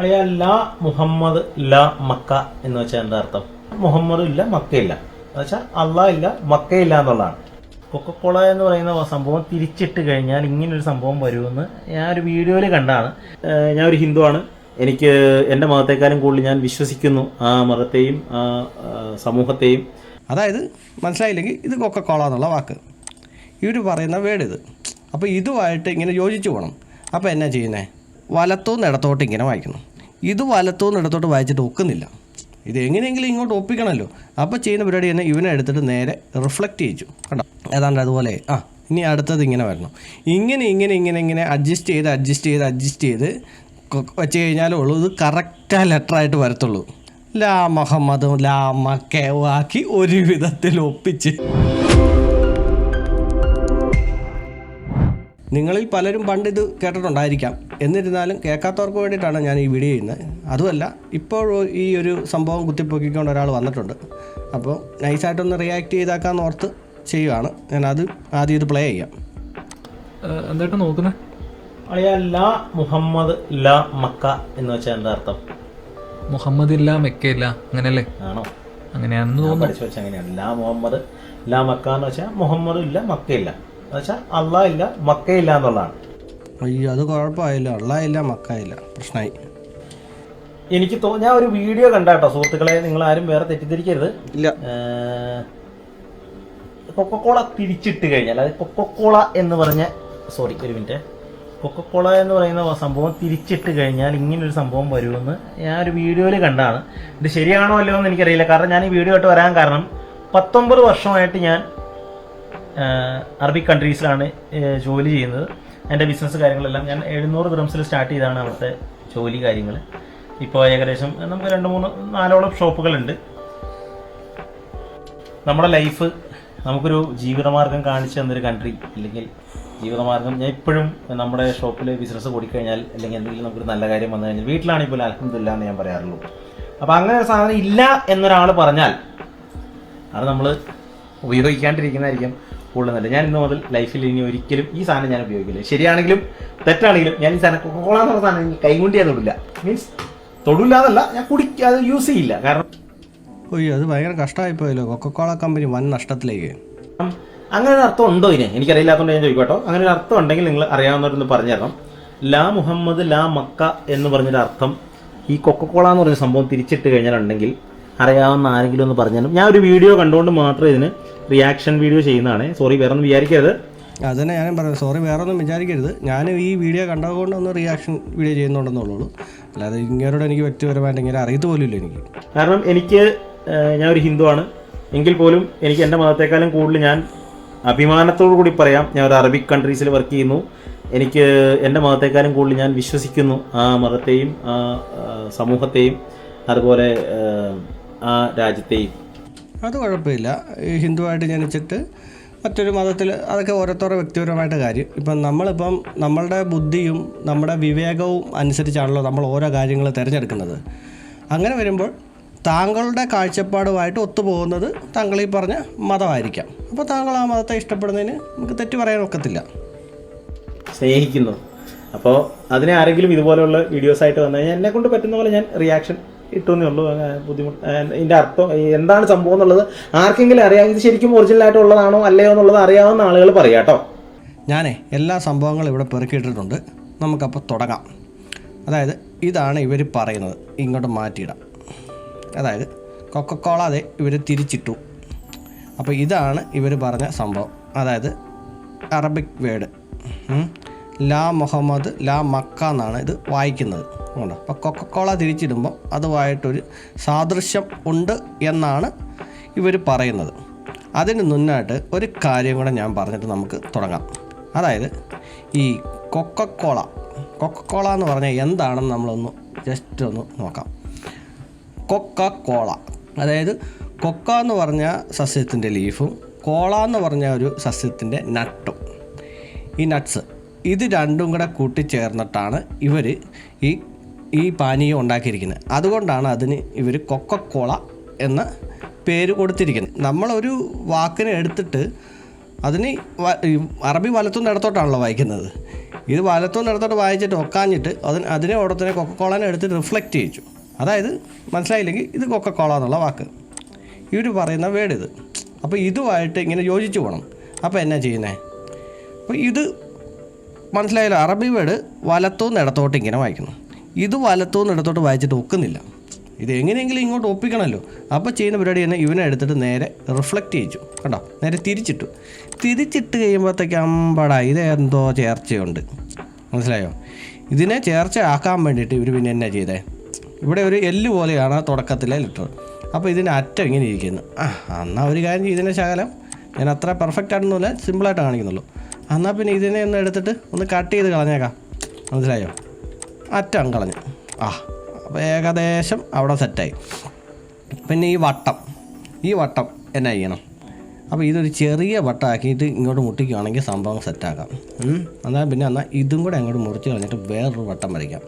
അളിയ ലാ മുഹമ്മദ് ലാ മക്ക എന്ന് വെച്ചാൽ എന്താ അർത്ഥം? മുഹമ്മദ് ഇല്ല മക്കയില്ല. എന്ന് വെച്ചാൽ അള്ളാഹ് ഇല്ല മക്കയില്ല എന്നുള്ളതാണ്. കൊക്കക്കോള എന്ന് പറയുന്ന സംഭവം തിരിച്ചിട്ട് കഴിഞ്ഞാൽ ഇങ്ങനൊരു സംഭവം വരുമെന്ന് ഞാൻ ഒരു വീഡിയോയിൽ കണ്ടാണ്. ഞാൻ ഒരു ഹിന്ദുവാണ് എനിക്ക് എന്റെ മതത്തെക്കാളും കൂടുതൽ ഞാൻ വിശ്വസിക്കുന്നു ആ മതത്തെയും ആ സമൂഹത്തെയും. അതായത് മനസ്സിലായില്ലെങ്കിൽ ഇത് കൊക്കക്കോള എന്നുള്ള വാക്ക്. ഇവർ പറയുന്ന വേർഡ് ഇത്. അപ്പോൾ ഇതുമായിട്ട് ഇങ്ങനെ യോജിച്ചു പോകണം. അപ്പോൾ എന്നാ ചെയ്യുന്നത് വലത്തുനിന്ന് ഇടത്തോട്ട് ഇങ്ങനെ വായിക്കണം. ഇത് വലത്തുനിന്ന് ഇടത്തോട്ട് വായിച്ചിട്ട് ഒക്കുന്നില്ല. ഇത് എങ്ങനെയെങ്കിലും ഇങ്ങോട്ട് ഒപ്പിക്കണമല്ലോ. അപ്പോൾ ചെയ്യുന്ന പരിപാടി തന്നെ ഇവനെ എടുത്തിട്ട് നേരെ റിഫ്ലക്റ്റ് ചെയ്യിച്ചു. കേട്ടോ ഏതാണ്ട് അതുപോലെ ആ ഇനി അടുത്തത് ഇങ്ങനെ വരണം. ഇങ്ങനെ ഇങ്ങനെ ഇങ്ങനെ ഇങ്ങനെ അഡ്ജസ്റ്റ് ചെയ്ത് അഡ്ജസ്റ്റ് ചെയ്ത് അഡ്ജസ്റ്റ് ചെയ്ത് വെച്ച് കഴിഞ്ഞാലേ ഉള്ളൂ. ഇത് കറക്റ്റ് ലെറ്ററായിട്ട് വരത്തുള്ളൂ. ലാ മുഹമ്മദും ലാ മക്കയും ആക്കി ഒരു വിധത്തിൽ ഒപ്പിച്ച്. നിങ്ങളിൽ പലരും പണ്ട് ഇത് കേട്ടിട്ടുണ്ടായിരിക്കാം. എന്നിരുന്നാലും കേൾക്കാത്തവർക്ക് വേണ്ടിയിട്ടാണ് ഞാൻ ഈ വീഡിയോ ചെയ്യുന്നത്. അതുമല്ല ഇപ്പോൾ ഈ ഒരു സംഭവം കുത്തിപ്പൊക്കിക്കൊണ്ട് ഒരാൾ വന്നിട്ടുണ്ട്. അപ്പോൾ നൈസായിട്ടൊന്ന് റിയാക്ട് ചെയ്താക്കാന്ന് ഓർത്ത് ചെയ്യുവാണ്. ഞാൻ അത് ആദ്യം ഇത് പ്ലേ ചെയ്യാം. എന്തായിട്ട് നോക്കുന്നത് അളിയ ലാ മുഹമ്മദ് ലാ മക്ക എന്ന് വെച്ചാൽ എന്താ അർത്ഥം? മുഹമ്മദ് ഇല്ല മെക്കയില്ല അങ്ങനെയല്ലേ ആണോ? അങ്ങനെയാണെന്ന് തോന്നുന്നു. പഠിച്ചു വെച്ചാൽ അങ്ങനെയാണ്. ലാ മുഹമ്മദ് ലാ മക്ക എന്ന് വെച്ചാൽ മുഹമ്മദ് ഇല്ല മക്കയില്ല എന്ന് വെച്ചാൽ അള്ളാഹ് ഇല്ല മക്കയില്ല എന്നുള്ളതാണ്. അയ്യോ അത് കുഴപ്പമായില്ല. ഉള്ളായില്ല മക്കായില്ല പ്രശ്നമായി എനിക്ക് തോ ഞാൻ ഒരു വീഡിയോ കണ്ടാട്ടോ സുഹൃത്തുക്കളെ. നിങ്ങൾ ആരും വേറെ തെറ്റിദ്ധരിക്കരുത്. ഇല്ല. കൊക്കക്കോള തിരിച്ചിട്ട് കഴിഞ്ഞാൽ അതായത് കൊക്കക്കോള എന്ന് പറഞ്ഞ സോറി ഒരു മിനിറ്റ് കൊക്കക്കോള എന്ന് പറയുന്ന സംഭവം തിരിച്ചിട്ട് കഴിഞ്ഞാൽ ഇങ്ങനൊരു സംഭവം വരുമെന്ന് ഞാൻ ഒരു വീഡിയോയിൽ കണ്ടാണ് ഇത് ശരിയാണോ അല്ലയോ എന്ന് എനിക്കറിയില്ല. കാരണം ഞാൻ ഈ വീഡിയോ ആയിട്ട് വരാൻ കാരണം പത്തൊമ്പത് വർഷമായിട്ട് ഞാൻ അറബിക് കൺട്രീസിലാണ് ജോലി ചെയ്യുന്നത്. എന്റെ ബിസിനസ് കാര്യങ്ങളെല്ലാം ഞാൻ എഴുന്നൂറ് ദ്രംസിൽ സ്റ്റാർട്ട് ചെയ്താണ് അവിടുത്തെ ജോലി കാര്യങ്ങൾ ഇപ്പോൾ ഏകദേശം നമുക്ക് രണ്ട് മൂന്ന് നാലോളം ഷോപ്പുകളുണ്ട്. നമ്മുടെ ലൈഫ് നമുക്കൊരു ജീവിതമാർഗം കാണിച്ചു തന്നൊരു കൺട്രി അല്ലെങ്കിൽ ജീവിതമാർഗം ഞാൻ ഇപ്പോഴും നമ്മുടെ ഷോപ്പിൽ ബിസിനസ് കൂടിക്കഴിഞ്ഞാൽ അല്ലെങ്കിൽ എന്തെങ്കിലും നമുക്കൊരു നല്ല കാര്യം വന്നു കഴിഞ്ഞാൽ വീട്ടിലാണെങ്കിൽ പോലും അലഹമില്ല എന്ന് ഞാൻ പറയാറുള്ളൂ. അപ്പോൾ അങ്ങനെ ഒരു സാധനം ഇല്ല എന്നൊരാൾ പറഞ്ഞാൽ അത് നമ്മൾ ഉപയോഗിക്കാണ്ടിരിക്കുന്നതായിരിക്കും. കൂടുതൽ നല്ലത് ഞാൻ ഇന്ന് മുതൽ ലൈഫിൽ ഇനി ഒരിക്കലും ഈ സാധനം ഞാൻ ഉപയോഗിക്കില്ല. ശരിയാണെങ്കിലും തെറ്റാണെങ്കിലും ഞാൻ ഈ സാധനം കൊക്കോള എന്നുള്ള സാധനം എനിക്ക് കൈകൊണ്ട് ഞാൻ തൊടില്ല. മീൻസ് തൊടില്ല എന്നല്ല ഞാൻ കുടിക്ക അത് യൂസ് ചെയ്യില്ല. കാരണം ഒയ്യോ അത് ഭയങ്കര കഷ്ടമായിപ്പോയല്ലോ കൊക്കക്കോള കമ്പനി വൻ നഷ്ടത്തിലേക്ക്. അങ്ങനെ ഒരു അർത്ഥം ഉണ്ടോ ഇനി? എനിക്കറിയില്ലാത്തതുകൊണ്ട് ഞാൻ ചോദിക്കട്ടോ. അങ്ങനെ ഒരു അർത്ഥം ഉണ്ടെങ്കിൽ നിങ്ങൾ അറിയാവുന്നവരൊന്ന് പറഞ്ഞു തരണം ലാ മുഹമ്മദ് ലാ മക്ക എന്ന് പറഞ്ഞൊരു അർത്ഥം ഈ കൊക്കക്കോള എന്ന് പറഞ്ഞ സംഭവം തിരിച്ചിട്ട് കഴിഞ്ഞാലുണ്ടെങ്കിൽ അറിയാവുന്ന ആരെങ്കിലും ഒന്ന് പറഞ്ഞു ഞാൻ ഒരു വീഡിയോ കണ്ടുകൊണ്ട് മാത്രം ഇതിന് റിയാക്ഷൻ വീഡിയോ ചെയ്യുന്നതാണ്. സോറി വേറെ ഒന്നും വിചാരിക്കരുത്. അതന്നെ ഞാനും പറയാം സോറി വേറെ ഒന്നും വിചാരിക്കരുത്. ഞാൻ ഈ വീഡിയോ കണ്ടതുകൊണ്ട് ഒന്ന് റിയാക്ഷൻ വീഡിയോ ചെയ്യുന്നുണ്ടെന്നുള്ളൂ. അല്ലാതെ ഇങ്ങനോട് എനിക്ക് വ്യക്തിപരമായിട്ട് ഇങ്ങനെ അറിയത്ത് പോലുമില്ല എനിക്ക്. കാരണം എനിക്ക് ഞാൻ ഒരു ഹിന്ദു ആണ് എങ്കിൽ പോലും എനിക്ക് എന്റെ മതത്തെക്കാളും കൂടുതൽ ഞാൻ അഭിമാനത്തോടു കൂടി പറയാം. ഞാൻ ഒരു അറബിക് കൺട്രീസിൽ വർക്ക് ചെയ്യുന്നു. എനിക്ക് എന്റെ മതത്തെക്കാളും കൂടുതൽ ഞാൻ വിശ്വസിക്കുന്നു. ആ മതത്തെയും ആ, സമൂഹത്തെയും അതുപോലെ ആ രാജ്യത്തെയും. അത് കുഴപ്പമില്ല. ഈ ഹിന്ദുവായിട്ട് ജനിച്ചിട്ട് മറ്റൊരു മതത്തിൽ അതൊക്കെ ഓരോരുത്തരുടെ വ്യക്തിപരമായിട്ട് കാര്യം. ഇപ്പം നമ്മളിപ്പം നമ്മളുടെ ബുദ്ധിയും നമ്മുടെ വിവേകവും അനുസരിച്ചാണല്ലോ നമ്മൾ ഓരോ കാര്യങ്ങൾ തിരഞ്ഞെടുക്കുന്നത്. അങ്ങനെ വരുമ്പോൾ താങ്കളുടെ കാഴ്ചപ്പാടുമായിട്ട് ഒത്തുപോകുന്നത് താങ്കൾ ഈ പറഞ്ഞ മതമായിരിക്കാം. അപ്പോൾ താങ്കൾ ആ മതത്തെ ഇഷ്ടപ്പെടുന്നതിന് നമുക്ക് തെറ്റ് പറയാൻ ഒക്കത്തില്ല. സ്നേഹിക്കുന്നു. അപ്പോൾ അതിനെ ആരെങ്കിലും ഇതുപോലെയുള്ള വീഡിയോസ് ആയിട്ട് വന്നു കഴിഞ്ഞാൽ എന്നെ കൊണ്ട് പറ്റുന്ന പോലെ ഞാൻ റിയാക്ഷൻ ഇട്ടുന്നേ ഉള്ളൂ. ബുദ്ധിമുട്ട്. ഇതിന്റെ അർത്ഥം എന്താണ് സംഭവം എന്നുള്ളത് ആർക്കെങ്കിലും അറിയാം. ഇത് ശരിക്കും ഒറിജിനൽ ആയിട്ടുള്ളതാണോ അല്ലയോ എന്നുള്ളത് അറിയാവുന്ന ആളുകൾ പറയാം കേട്ടോ. ഞാനേ എല്ലാ സംഭവങ്ങളും ഇവിടെ പെറുക്കിയിട്ടിട്ടുണ്ട്. നമുക്കപ്പോൾ തുടങ്ങാം. അതായത് ഇതാണ് ഇവർ പറയുന്നത്. ഇങ്ങോട്ട് മാറ്റിയിടാം. അതായത് കൊക്കക്കോള അതെ ഇവർ തിരിച്ചിട്ടു. അപ്പോൾ ഇതാണ് ഇവർ പറഞ്ഞ സംഭവം. അതായത് അറബിക് വേർഡ് ലാ മുഹമ്മദ് ലാ മക്ക എന്നാണ് ഇത് വായിക്കുന്നത്. അതുകൊണ്ട് അപ്പോൾ കൊക്കക്കോള തിരിച്ചിടുമ്പോൾ അതുമായിട്ടൊരു സാദൃശ്യം ഉണ്ട് എന്നാണ് ഇവർ പറയുന്നത്. അതിന് മുന്നായിട്ട് ഒരു കാര്യം കൂടെ ഞാൻ പറഞ്ഞിട്ട് നമുക്ക് തുടങ്ങാം. അതായത് ഈ കൊക്കക്കോള കൊക്കക്കോള എന്ന് പറഞ്ഞാൽ എന്താണെന്ന് നമ്മളൊന്ന് ജസ്റ്റ് ഒന്ന് നോക്കാം. കൊക്ക കോള അതായത് കൊക്ക എന്ന് പറഞ്ഞ സസ്യത്തിന്റെ ലീഫും കോള എന്ന് പറഞ്ഞ ഒരു സസ്യത്തിന്റെ നട്ടും. ഈ നട്ട്സ് ഇത് രണ്ടും കൂടെ കൂട്ടിച്ചേർന്നിട്ടാണ് ഇവർ ഈ ഈ പാനീയം ഉണ്ടാക്കിയിരിക്കുന്നത്. അതുകൊണ്ടാണ് അതിന് ഇവർ കൊക്കക്കോള എന്ന പേര് കൊടുത്തിരിക്കുന്നത്. നമ്മളൊരു വാക്കിനെ എടുത്തിട്ട് അതിന് അറബി വലത്തുനിന്ന് ഇടത്തോട്ടാണല്ലോ വായിക്കുന്നത്. ഇത് വലത്തുനിന്ന് ഇടത്തോട്ട് വായിച്ചിട്ട് ഒക്കാഞ്ഞിട്ട് അതിന് അതിനെ ഓടത്തിനെ കൊക്കക്കോളനെ എടുത്ത് റിഫ്ലക്റ്റ് ചെയ്യിച്ചു. അതായത് മനസ്സിലായില്ലെങ്കിൽ ഇത് കൊക്കക്കോള എന്നുള്ള വാക്ക്. ഇവർ പറയുന്ന വേർഡ് ഇത്. അപ്പോൾ ഇതുമായിട്ട് ഇങ്ങനെ യോജിച്ചു പോകണം അപ്പോൾ എന്നാ ചെയ്യുന്നത് അപ്പോൾ ഇത് മനസ്സിലായല്ലോ. അറബി വേർഡ് വലത്തുനിന്ന് ഇടത്തോട്ട് ഇങ്ങനെ വായിക്കണം ഇത് വലത്തുനിന്ന് ഇടത്തോട്ട് വായിച്ചിട്ട് ഒക്കുന്നില്ല. ഇത് എങ്ങനെയെങ്കിലും ഇങ്ങോട്ട് ഒപ്പിക്കണമല്ലോ. അപ്പോൾ ചെയ്യുന്ന പരിപാടി തന്നെ ഇവനെ എടുത്തിട്ട് നേരെ റിഫ്ലക്റ്റ് ചെയ്യിച്ചു. കണ്ടോ? നേരെ തിരിച്ചിട്ടു. തിരിച്ചിട്ട് കഴിയുമ്പോഴത്തേക്ക് അമ്പടാ ഇത് എന്തോ ചേർച്ചയുണ്ട്. മനസ്സിലായോ? ഇതിനെ ചേർച്ച ആക്കാൻ വേണ്ടിയിട്ട് ഇവർ പിന്നെ എന്നാ ചെയ്തേ? ഇവിടെ ഒരു എല്ല് പോലെയാണ് തുടക്കത്തിലെ ലിറ്റർ അപ്പോൾ ഇതിന്റെ അറ്റം ഇങ്ങനെ ഇരിക്കുന്നു. ആ എന്നാൽ ഒരു കാര്യം ഇതിന്റെ ശകലം. ഞാൻ അത്ര പെർഫെക്റ്റ് ആയിട്ടൊന്നുമില്ല സിമ്പിളായിട്ട് കാണിക്കുന്നുള്ളൂ. എന്നാൽ പിന്നെ ഇതിനെ ഒന്ന് എടുത്തിട്ട് ഒന്ന് കട്ട് ചെയ്ത് കളഞ്ഞേക്കാം. മനസ്സിലായോ? അറ്റം കളഞ്ഞു. ആ അപ്പോൾ ഏകദേശം അവിടെ സെറ്റായി. പിന്നെ ഈ വട്ടം. ഈ വട്ടം എന്നാ ചെയ്യണം? അപ്പോൾ ഇതൊരു ചെറിയ വട്ടമാക്കിയിട്ട് ഇങ്ങോട്ട് മുട്ടിക്കുകയാണെങ്കിൽ സംഭവം സെറ്റാക്കാം. എന്നാൽ പിന്നെ എന്നാൽ ഇതും കൂടെ അങ്ങോട്ട് മുറിച്ച് കളഞ്ഞിട്ട് വേറൊരു വട്ടം വരയ്ക്കാം.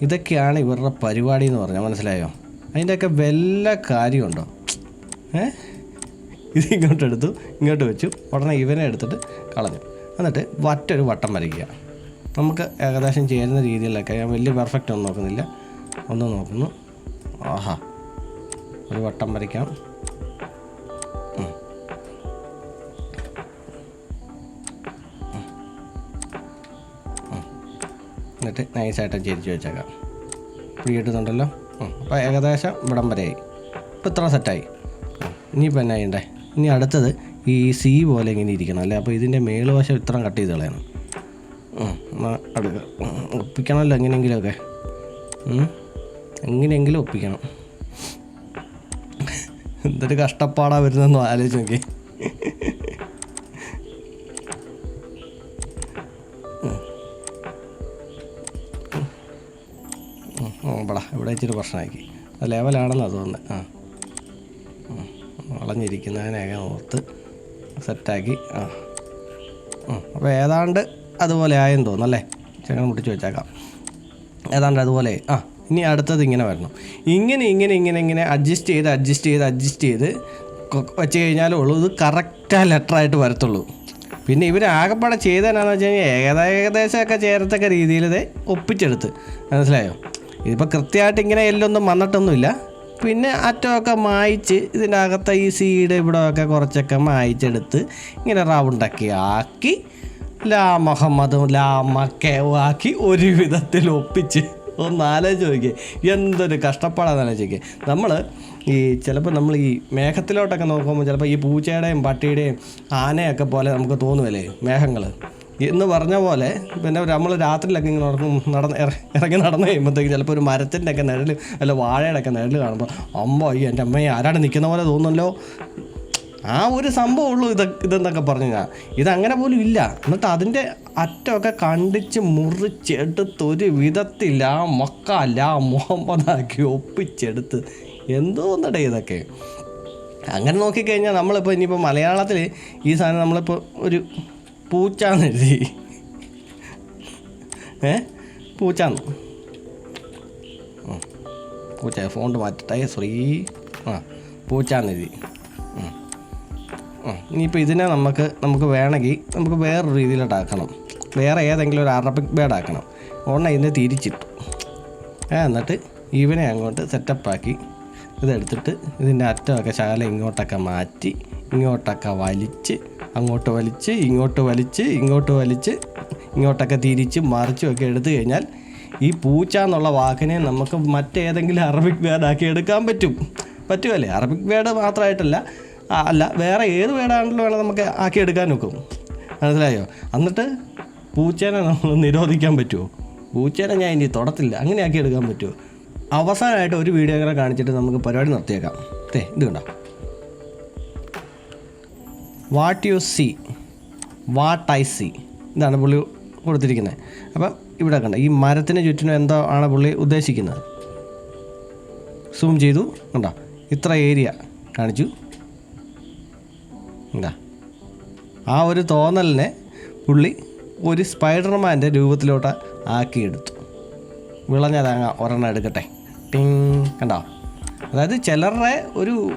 ഇതൊക്കെയാണ് ഇവരുടെ പരിപാടി എന്ന് പറഞ്ഞാൽ മനസ്സിലായോ? അതിന്റെയൊക്കെ വല്ല കാര്യമുണ്ടോ? ഏ? ഇത് ഇങ്ങോട്ട് എടുത്തു ഇങ്ങോട്ട് വെച്ചു. ഉടനെ ഇവനെ എടുത്തിട്ട് കളഞ്ഞു. എന്നിട്ട് വറ്റൊരു വട്ടം വരയ്ക്കുക. നമുക്ക് ഏകദേശം ചേരുന്ന രീതിയിലൊക്കെ ഞാൻ വലിയ പെർഫെക്റ്റ് ഒന്നും നോക്കുന്നില്ല. ഒന്ന് നോക്കുന്നു. ആഹാ. ഒരു വട്ടം വരയ്ക്കാം. എന്നിട്ട് നൈസായിട്ട് ചേരിച്ച് വെച്ചേക്കാം. പിടിയിട്ടുന്നുണ്ടല്ലോ അപ്പോൾ ഏകദേശം ഇവിടം വരെയായി ഇപ്പോൾ ഇത്ര സെറ്റായി. ഇനിയിപ്പോൾ എന്നാ ചെയ്യണ്ടേ? ഇനി അടുത്തത് ഈ സി പോലെ ഇങ്ങനെ ഇരിക്കണം അല്ലേ അപ്പോൾ ഇതിന്റെ മേളുവശം ഇത്രയും കട്ട് ചെയ്ത് കളയണം എന്നാൽ എന്നാ അടുക്ക ഒപ്പിക്കണമല്ലോ എങ്ങനെയെങ്കിലുമൊക്കെ എങ്ങനെയെങ്കിലും ഒപ്പിക്കണം എന്തൊരു കഷ്ടപ്പാടാ വരുന്നതെന്ന് ആലോചിച്ച് നോക്കി ഇവിടെ ഇച്ചിരി പ്രശ്നമാക്കി ലെവലാണെന്നാണ് തോന്നുന്നത് ആ. വളഞ്ഞിരിക്കുന്നതിനെയൊക്കെ ഓർത്ത് സെറ്റാക്കി ആ. അപ്പോൾ ഏതാണ്ട് അതുപോലെ ആയെന്ന് തോന്നുന്നു അല്ലേ ചങ്ങനെ മുട്ടിച്ച് വെച്ചേക്കാം. ഏതാണ്ട് അതുപോലെ ആ ഇനി അടുത്തത് ഇങ്ങനെ വരണം. ഇങ്ങനെ ഇങ്ങനെ ഇങ്ങനെ ഇങ്ങനെ അഡ്ജസ്റ്റ് ചെയ്ത് അഡ്ജസ്റ്റ് ചെയ്ത് അഡ്ജസ്റ്റ് ചെയ്ത് വെച്ച് കഴിഞ്ഞാലേ ഉള്ളൂ. ഇത് കറക്റ്റാ ലെറ്ററായിട്ട് വരത്തുള്ളൂ. പിന്നെ ഇവർ ആകെപ്പാടെ ചെയ്തതെന്നാന്ന് വെച്ച് കഴിഞ്ഞാൽ ഏകദ ഏകദേശമൊക്കെ ചേരത്തക്ക രീതിയിൽ ഇത് ഒപ്പിച്ചെടുത്ത്. മനസ്സിലായോ? ഇതിപ്പോൾ കൃത്യമായിട്ട് ഇങ്ങനെ എല്ലൊന്നും വന്നിട്ടൊന്നുമില്ല. പിന്നെ അറ്റമൊക്കെ മായ്ച്ച് ഇതിന്റെ അകത്തെ ഈ സീഡ് ഇവിടെയൊക്കെ കുറച്ചൊക്കെ മായ്ച്ചെടുത്ത് ഇങ്ങനെ റൗണ്ടൊക്കെ ആക്കി ലാ മുഹമ്മദും ലാ ആക്കി ഒരു വിധത്തിൽ ഒപ്പിച്ച് ഒന്ന് ആലോചിച്ച് നോക്കിയേ. എന്തൊരു കഷ്ടപ്പാടാന്ന് ആലോചിക്കുക നമ്മൾ ഈ ചിലപ്പോൾ നമ്മൾ ഈ മേഘത്തിലോട്ടൊക്കെ നോക്കുമ്പോൾ ചിലപ്പോൾ ഈ പൂച്ചയുടെയും പട്ടിയുടെയും ആനയൊക്കെ പോലെ നമുക്ക് തോന്നുമല്ലേ മേഘങ്ങൾ എന്ന് പറഞ്ഞ പോലെ പിന്നെ നമ്മൾ രാത്രിയിലൊക്കെ ഇങ്ങനെ നടന്ന് ഇറങ്ങി നടന്നു കഴിയുമ്പോഴത്തേക്ക് ചിലപ്പോൾ ഒരു മരത്തിന്റെ ഒക്കെ നിഴൽ അല്ല വാഴയുടെ ഒക്കെ നിഴൽ കാണുമ്പോൾ അമ്മ അയ്യോ എന്റെ അമ്മയെ ആരാണ് നിൽക്കുന്ന പോലെ തോന്നുന്നല്ലോ. ആ ഒരു സംഭവം ഉള്ളൂ ഇത് ഇതെന്നൊക്കെ പറഞ്ഞു ഞാൻ ഇതങ്ങനെ പോലും ഇല്ല. എന്നിട്ട് അതിന്റെ അറ്റമൊക്കെ കണ്ടിച്ച് മുറിച്ചെടുത്ത് ഒരു വിധത്തിൽ ആ മക്ക ലാ മുഹമ്മദാക്കി ഒപ്പിച്ചെടുത്ത്. എന്തോ എന്തോന്നടേ ഇതൊക്കെ. അങ്ങനെ നോക്കിക്കഴിഞ്ഞാൽ നമ്മളിപ്പോൾ ഇനിയിപ്പോൾ മലയാളത്തിൽ ഈ സാധനം നമ്മളിപ്പോൾ ഒരു പൂച്ചാന്ന് എഴുതി ഏ? പൂച്ചാന്ന്. പൂച്ച ഫോണ്ട് മാറ്റട്ടെ സോറി ആ പൂച്ചാന്ന് എഴുതി. ഇനിയിപ്പോൾ ഇതിനെ നമുക്ക് നമുക്ക് വേണമെങ്കിൽ നമുക്ക് വേറൊരു രീതിയിലോട്ടാക്കണം വേറെ ഏതെങ്കിലും ഒരു അറബിക് ബേഡ് ആക്കണം. ഉടനെ ഇതിനെ തിരിച്ചിട്ടു. ഏ, എന്നിട്ട് ഇവനെ അങ്ങോട്ട് സെറ്റപ്പാക്കി ഇതെടുത്തിട്ട് ഇതിന്റെ അറ്റമൊക്കെ ശകലം ഇങ്ങോട്ടൊക്കെ മാറ്റി ഇങ്ങോട്ടൊക്കെ വലിച്ച് അങ്ങോട്ട് വലിച്ച് ഇങ്ങോട്ട് വലിച്ച് ഇങ്ങോട്ട് വലിച്ച് ഇങ്ങോട്ടൊക്കെ തിരിച്ച് മറിച്ചും ഒക്കെ എടുത്തു കഴിഞ്ഞാൽ ഈ പൂച്ച എന്നുള്ള വാക്കിനെ നമുക്ക് മറ്റേതെങ്കിലും അറബിക് വേർഡാക്കി എടുക്കാൻ പറ്റും. പറ്റുമല്ലേ? അറബിക് വേർഡ് മാത്രമായിട്ടല്ല അല്ല വേറെ ഏത് വേർഡാണെങ്കിലും വേണം നമുക്ക് ആക്കി എടുക്കാൻ നോക്കും. മനസ്സിലായോ? എന്നിട്ട് പൂച്ചേനെ നമ്മൾ നിരോധിക്കാൻ പറ്റുമോ? പൂച്ചേനെ ഞാൻ ഇനി തൊടത്തില്ല. അങ്ങനെ ആക്കി എടുക്കാൻ പറ്റുമോ? അവസാനമായിട്ട് ഒരു വീഡിയോ അങ്ങനെ കാണിച്ചിട്ട് നമുക്ക് പരിപാടി നിർത്തിയേക്കാം. അതെ ഇത് കണ്ടോ? What you see what I see ഇതാണ് പുള്ളി കൊടുത്തിരിക്കുന്നത് അപ്പം ഇവിടെ കണ്ട ഈ മരത്തിന് ചുറ്റിനും എന്തോ ആണ് പുള്ളി ഉദ്ദേശിക്കുന്നത്. സൂം ചെയ്തു കണ്ടോ? ഇത്ര ഏരിയ കാണിച്ചു. എന്താ ആ ഒരു തോന്നലിനെ പുള്ളി ഒരു സ്പൈഡർമാന്റെ രൂപത്തിലോട്ട് ആക്കിയെടുത്തു. വിളഞ്ഞ തേങ്ങ ഒരെണ്ണം എടുക്കട്ടെ. ടിങ് കണ്ടോ? അതായത് ചിലരുടെ ഒരു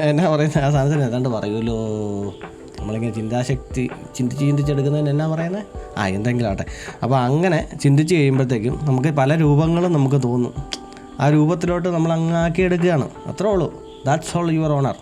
എന്നാ പറയുന്ന ആ സാധനത്തിന് ഏതാണ്ട് പറയുമല്ലോ. നമ്മളിങ്ങനെ ചിന്താശക്തി ചിന്തിച്ച് ചിന്തിച്ചെടുക്കുന്നതിന് എന്നാ പറയുന്നത് ആ എന്തെങ്കിലും ആട്ടെ അപ്പോൾ അങ്ങനെ ചിന്തിച്ച് കഴിയുമ്പോഴത്തേക്കും നമുക്ക് പല രൂപങ്ങളും നമുക്ക് തോന്നും. ആ രൂപത്തിലോട്ട് നമ്മൾ അങ്ങാക്കി എടുക്കുകയാണ് അത്രേ ഉള്ളൂ. That's all your honour